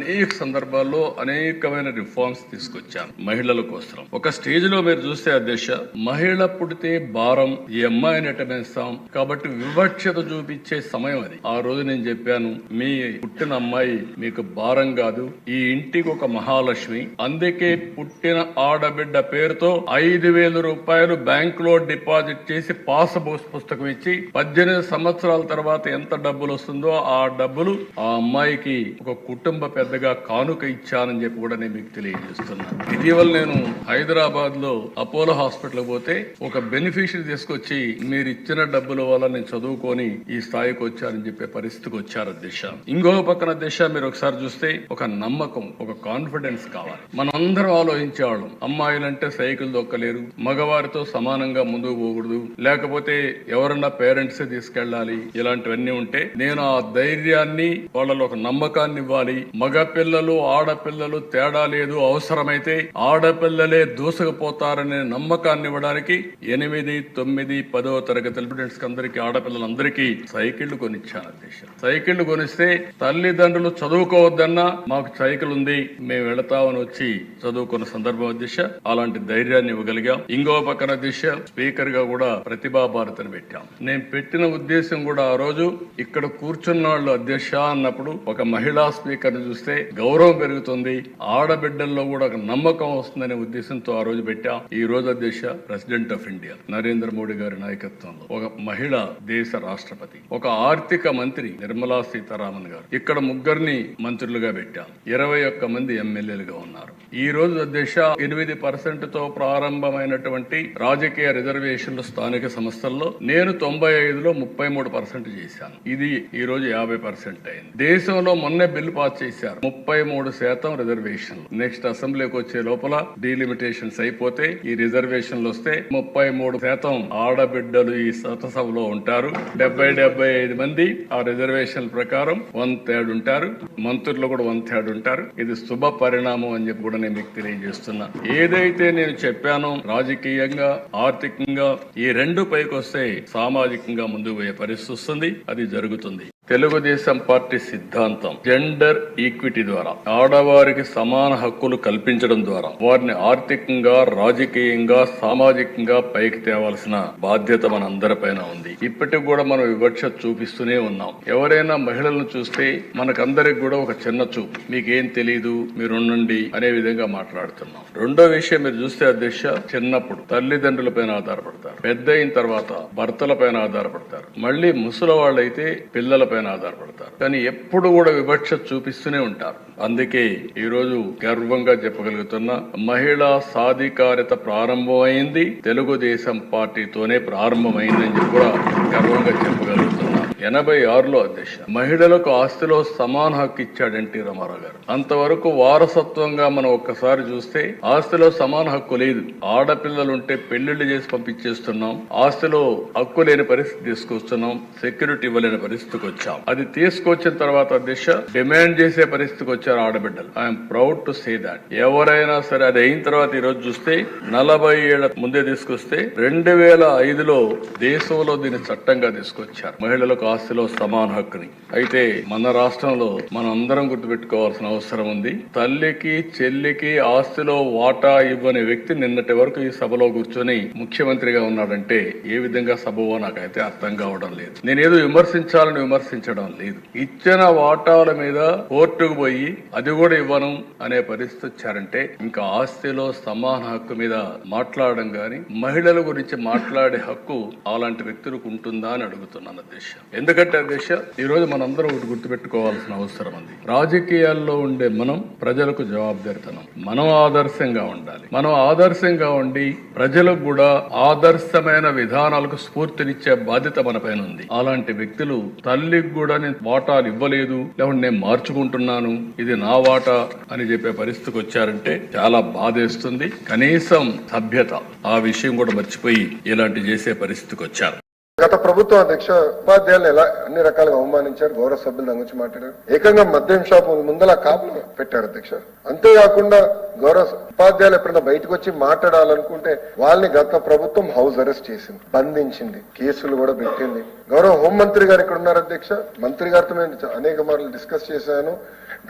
అనేక సందర్భాల్లో అనేకమైన రిఫార్మ్స్ తీసుకొచ్చాను మహిళల కోసం. ఒక స్టేజ్లో మీరు చూస్తే అధ్యక్ష మహిళ పుడితే భారం ఈ అమ్మాయిని ఎటమేస్తాం కాబట్టి వివక్షత చూపించే సమయం అది. ఆ రోజు నేను చెప్పాను మీ పుట్టిన అమ్మాయి మీకు భారం కాదు ఈ ఇంటికి ఒక మహాలక్ష్మి. అందుకే పుట్టిన ఆడబిడ్డ పేరుతో ఐదు వేల రూపాయలు బ్యాంక్లో డిపాజిట్ చేసి పాస్ పుస్తకం ఇచ్చి పద్దెనిమిది సంవత్సరాల తర్వాత ఎంత డబ్బులు వస్తుందో ఆ డబ్బులు ఆ అమ్మాయికి ఒక కుటుంబ పెద్ద పెద్దగా కానుక ఇచ్చానని చెప్పి కూడా నేను మీకు తెలియజేస్తున్నాను ఇటీవల నేను హైదరాబాద్లో అపోలో హాస్పిటల్ పోతే ఒక బెనిఫిషియరీ తీసుకొచ్చి మీరు ఇచ్చిన డబ్బుల వల్ల నేను చదువుకొని ఈ స్థాయికి వచ్చానని చెప్పే పరిస్థితికి వచ్చారు దిశ. ఇంకో పక్కన దిశ మీరు ఒకసారి చూస్తే ఒక నమ్మకం ఒక కాన్ఫిడెన్స్ కావాలి. మనం అందరం ఆలోచించేవాళ్ళం అమ్మాయిలంటే సైకిల్ దొక్కలేరు. మగవారితో సమానంగా ముందుకు పోకూడదు. లేకపోతే ఎవరన్నా పేరెంట్స్ తీసుకెళ్ళాలి. ఇలాంటివన్నీ ఉంటే నేను ఆ ధైర్యాన్ని వాళ్ళలో ఒక నమ్మకాన్ని ఇవ్వాలి. మగ మగపిల్లలు ఆడపిల్లలు తేడా లేదు అవసరమైతే ఆడపిల్లలే దూసుకుపోతారనే నమ్మకాన్ని ఇవ్వడానికి ఎనిమిది తొమ్మిది పదో తరగతి స్టూడెంట్స్ అందరికి ఆడపిల్లలందరికీ సైకిళ్ళు కొనిచ్చాను అధ్యక్ష సైకిళ్ళు కొనిస్తే తల్లిదండ్రులు చదువుకోవద్దన్నా మాకు సైకిల్ ఉంది మేము వెళతామని వచ్చి చదువుకున్న సందర్భం అధ్యక్ష అలాంటి ధైర్యాన్ని ఇవ్వగలిగాం. ఇంకో పక్కన దిశ స్పీకర్గా కూడా ప్రతిభా భారతిని పెట్టాం. నేను పెట్టిన ఉద్దేశం కూడా ఆ రోజు ఇక్కడ కూర్చున్న వాళ్ళు అధ్యక్ష అన్నప్పుడు ఒక మహిళా స్పీకర్ని చేస్తే గౌరవం పెరుగుతుంది. ఆడబిడ్డల్లో కూడా ఒక నమ్మకం వస్తుందనే ఉద్దేశంతో ఆ రోజు పెట్టాం. ఈ రోజు అధ్యక్ష president of India Narendra Modi గారి నాయకత్వంలో ఒక మహిళ దేశ రాష్ట్రపతి ఒక ఆర్థిక మంత్రి నిర్మలా సీతారామన్ గారు. ఇక్కడ ముగ్గురిని మంత్రులుగా పెట్టాం. ఇరవై ఒక్క మంది ఎమ్మెల్యేలుగా ఉన్నారు. ఈ రోజు అధ్యక్ష ఎనిమిది పర్సెంట్తో ప్రారంభమైనటువంటి రాజకీయ రిజర్వేషన్లు స్థానిక సంస్థల్లో నేను తొంభై ఐదులో ముప్పై మూడు పర్సెంట్ చేశాను. ఇది ఈ రోజు యాభై పర్సెంట్ అయింది. దేశంలో మొన్నే బిల్లు పాస్ చేశారు. ముప్పై మూడు శాతం రిజర్వేషన్లు. నెక్స్ట్ అసెంబ్లీకి వచ్చే లోపల డీలిమిటేషన్స్ అయిపోతే ఈ రిజర్వేషన్లు వస్తే ముప్పై మూడు శాతం ఆడబిడ్డలు ఈ సతసభలో ఉంటారు. డెబ్బై డెబ్బై ఐదు మంది ఆ రిజర్వేషన్ ప్రకారం వన్ థర్డ్ ఉంటారు. మంత్రులు కూడా వన్ థర్డ్ ఉంటారు. ఇది శుభ పరిణామం అని చెప్పి కూడా నేను మీకు తెలియజేస్తున్నా. ఏదైతే నేను చెప్పానో రాజకీయంగా ఆర్థికంగా ఈ రెండు పైకి వస్తే సామాజికంగా ముందుకు పోయే పరిస్థితి వస్తుంది. అది జరుగుతుంది. తెలుగుదేశం పార్టీ సిద్ధాంతం జెండర్ ఈక్విటీ ద్వారా ఆడవారికి సమాన హక్కులు కల్పించడం ద్వారా వారిని ఆర్థికంగా రాజకీయంగా సామాజికంగా పైకి తేవాల్సిన బాధ్యత మన అందరిపైన ఉంది. ఇప్పటికి కూడా మనం వివక్ష చూపిస్తూనే ఉన్నాం. ఎవరైనా మహిళలను చూస్తే మనకందరికి కూడా ఒక చిన్న చూపు. మీకేం తెలియదు మీరు ఉండండి అనే విధంగా మాట్లాడుతున్నాం. రెండో విషయం మీరు చూస్తే అధ్యక్ష చిన్నప్పుడు తల్లిదండ్రులపైన ఆధారపడతారు. పెద్ద అయిన తర్వాత భర్తలపైన ఆధారపడతారు. మళ్ళీ ముసలి వాళ్ళైతే పిల్లలపైన పైన ఆధారపడతారు. కానీ ఎప్పుడు కూడా వివక్ష చూపిస్తూనే ఉంటారు. అందుకే ఈ రోజు గర్వంగా చెప్పగలుగుతున్న మహిళా సాధికారిత ప్రారంభమైంది తెలుగుదేశం పార్టీతోనే ప్రారంభమైందని చెప్పి కూడా గర్వంగా చెప్పగలుగుతున్నా. ఎనభై ఆరులో అధ్యక్ష. మహిళలకు ఆస్తిలో సమాన హక్కు ఇచ్చాడు ఎన్టీ రామారావు గారు. అంతవరకు వారసత్వంగా మనం ఒక్కసారి చూస్తే ఆస్తిలో సమాన హక్కు లేదు. ఆడపిల్లలు ఉంటే పెళ్ళిళ్ళు చేసి పంపించేస్తున్నాం. ఆస్తిలో హక్కు లేని పరిస్థితి తీసుకొస్తున్నాం. సెక్యూరిటీ ఇవ్వలేని పరిస్థితికి వచ్చాం. అది తీసుకొచ్చిన తర్వాత అధ్యక్ష డిమాండ్ చేసే పరిస్థితికి వచ్చారు ఆడబిడ్డలు. I'm proud to say that. ఎవరైనా సరే అది అయిన తర్వాత ఈ రోజు చూస్తే నలభై ఏళ్ళ ముందే తీసుకొస్తే రెండు వేల ఐదులో దేశంలో దీన్ని చట్టంగా తీసుకొచ్చారు. మహిళలకు ఆస్తిలో సమాన హక్కుని. అయితే మన రాష్ట్రంలో మనం అందరం గుర్తుపెట్టుకోవాల్సిన అవసరం ఉంది. తల్లికి చెల్లికి ఆస్తిలో వాటా ఇవ్వని వ్యక్తి నిన్నటి వరకు ఈ సభలో కూర్చొని ముఖ్యమంత్రిగా ఉన్నాడంటే ఏ విధంగా సభవో నాకైతే అర్థం కావడం లేదు. నేనేదో విమర్శించాలని విమర్శించడం లేదు. ఇచ్చిన వాటాల మీద కోర్టుకు పోయి అది కూడా ఇవ్వను అనే పరిస్థితి వచ్చారంటే ఇంకా ఆస్తిలో సమాన హక్కు మీద మాట్లాడడం గాని మహిళల గురించి మాట్లాడే హక్కు అలాంటి వ్యక్తులకు ఉంటుందా అని అడుగుతున్నాను ఉద్దేశం ఎందుకంటే అధ్యక్ష ఈ రోజు మనందరం ఒకటి గుర్తుపెట్టుకోవాల్సిన అవసరం ఉంది. రాజకీయాల్లో ఉండే మనం ప్రజలకు జవాబుదారితనం. మనం ఆదర్శంగా ఉండాలి. మనం ఆదర్శంగా ఉండి ప్రజలకు కూడా ఆదర్శమైన విధానాలకు స్ఫూర్తినిచ్చే బాధ్యత మన పైన ఉంది. అలాంటి వ్యక్తులు తల్లికి కూడా నేను వాటాలు ఇవ్వలేదు లేకుంటే నేను మార్చుకుంటున్నాను ఇది నా వాటా అని చెప్పే పరిస్థితికి వచ్చారంటే చాలా బాధేస్తుంది. కనీసం సభ్యత ఆ విషయం కూడా మర్చిపోయి ఇలాంటి చేసే పరిస్థితికి వచ్చారు. గత ప్రభుత్వం అధ్యక్ష ఉపాధ్యాయులను ఎలా అన్ని రకాలుగా అవమానించారు? గౌరవ సభ్యులు దాని గురించి మాట్లాడారు. ఏకంగా మద్యం షాపు ముందల కాపులు పెట్టారు అధ్యక్ష. అంతేకాకుండా గౌరవ ఉపాధ్యాయులు ఎప్పుడైనా బయటకు వచ్చి మాట్లాడాలనుకుంటే వాళ్ళని గత ప్రభుత్వం హౌస్ అరెస్ట్ చేసింది బంధించింది కేసులు కూడా పెట్టింది. గౌరవ హోంమంత్రి గారు ఇక్కడ ఉన్నారు అధ్యక్ష. మంత్రి గారితో నేను అనేక మార్లు డిస్కస్ చేశాను.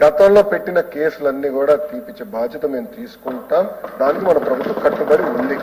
గతంలో పెట్టిన కేసులన్నీ కూడా తీపిచ్చే బాధ్యత మేము తీసుకుంటాం. దానికి మన ప్రభుత్వం కట్టుబడి ఉంది.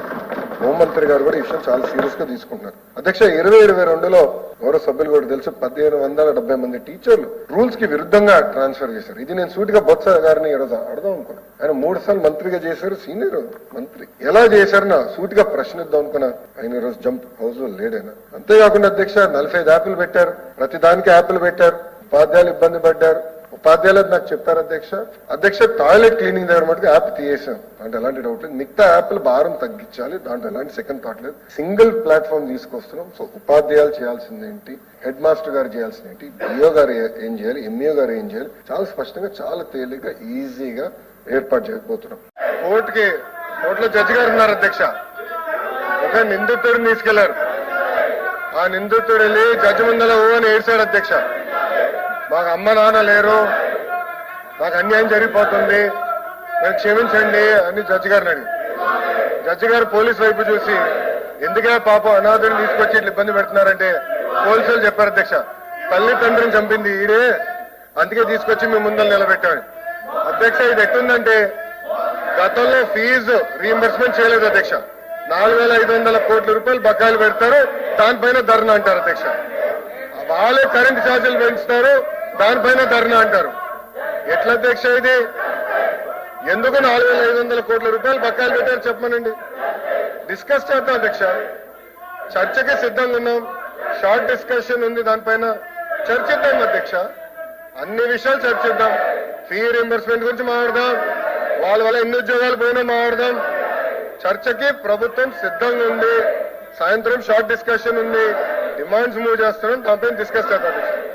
హోంమంత్రి గారు కూడా ఈ విషయం చాలా సీరియస్గా తీసుకుంటున్నారు. అధ్యక్ష ఇరవై ఇరవై రెండులో గౌరవ సభ్యులు కూడా తెలుసు పదిహేను వందల డెబ్బై మంది టీచర్లు రూల్స్కి విరుద్ధంగా ట్రాన్స్ఫర్ చేశారు. ఇది నేను సూటిగా బొత్స గారిని ఈరోజు అడదాం అనుకున్నా. ఆయన మూడు సార్లు మంత్రిగా చేశారు సీనియర్ మంత్రి. ఎలా చేశారు నా సూటిగా ప్రశ్నిద్దాం అనుకున్నా. ఆయన ఈరోజు జంప్ హౌస్లో లేడైనా అంతేకాకుండా అధ్యక్ష నలభై ఐదు యాప్లు పెట్టారు. ప్రతి దానికి యాప్లు పెట్టారు. ఉపాధ్యాయులు ఇబ్బంది పడ్డారు. ఉపాధ్యాయులు నాకు చెప్తారు అధ్యక్ష. అధ్యక్ష టాయిలెట్ క్లీనింగ్ దగ్గర మటుకు యాప్ తీయేసాం అంటే ఎలాంటి డౌట్ లేదు. మిగతా యాప్లు భారం తగ్గించాలి. దాంట్లో ఎలాంటి సెకండ్ థాట్ లేదు. సింగిల్ ప్లాట్ఫామ్ తీసుకొస్తున్నాం. సో ఉపాధ్యాయులు చేయాల్సింది ఏంటి? హెడ్ మాస్టర్ గారు చేయాల్సింది ఏంటి? డిఓ గారు ఏం చేయాలి? ఎంఈఓ గారు ఏం చేయాలి? చాలా స్పష్టంగా చాలా తేలిగ్గా ఈజీగా ఏర్పాటు చేయకపోతున్నాం. కోర్టుకి కోర్టులో జడ్జి గారు ఉన్నారు అధ్యక్ష. ఒక నిందితుడిని తీసుకెళ్ళారు. ఆ నిందితుడు వెళ్ళి జడ్జి ముందల ఓ అని ఏడ్చాడు అధ్యక్ష. మాకు అమ్మ నాన్న లేరు. నాకు అన్యాయం జరిగిపోతుంది. నన్ను క్షమించండి అని జడ్జి గారిని అడిగి. జడ్జి గారు పోలీస్ వైపు చూసి ఎందుకే పాపం అనాథుని తీసుకొచ్చి ఇట్లా ఇబ్బంది పెడుతున్నారంటే? పోలీసులు చెప్పారు అధ్యక్ష. తల్లి తండ్రిని చంపింది ఈడే. అందుకే తీసుకొచ్చి మేము ముందర నిలబెట్టామని అధ్యక్ష ఇది ఎట్టుందంటే గతంలో ఫీజు రీఎంబర్స్మెంట్ చేయలేదు అధ్యక్ష. నాలుగు వేల ఐదు వందల కోట్ల రూపాయలు బకాయిలు పెడతారు. దానిపైన ధర్నా అంటారు అధ్యక్ష. వాళ్ళే కరెంట్ ఛార్జీలు పెంచుతారు దానిపైన ధర్నా అంటారు. ఎట్లా అధ్యక్ష ఇది? ఎందుకు నాలుగు వేల ఐదు వందల కోట్ల రూపాయలు బక్కాలు పెట్టారు చెప్పమనండి. డిస్కస్ చేద్దాం అధ్యక్ష. చర్చకి సిద్ధంగా ఉన్నాం. షార్ట్ డిస్కషన్ ఉంది దానిపైన. చర్చిద్దాం అధ్యక్ష. అన్ని విషయాలు చర్చిద్దాం. ఫీ రీంబర్స్మెంట్ గురించి మాట్లాడదాం. వాళ్ళ వల్ల ఎన్ని ఉద్యోగాలు పోయినా మాట్లాడదాం. చర్చకి ప్రభుత్వం సిద్ధంగా ఉంది. సాయంత్రం షార్ట్ డిస్కషన్ ఉంది. డిమాండ్స్ మూవ్ చేస్తున్నాం. దానిపైన డిస్కస్ చేద్దాం అధ్యక్ష.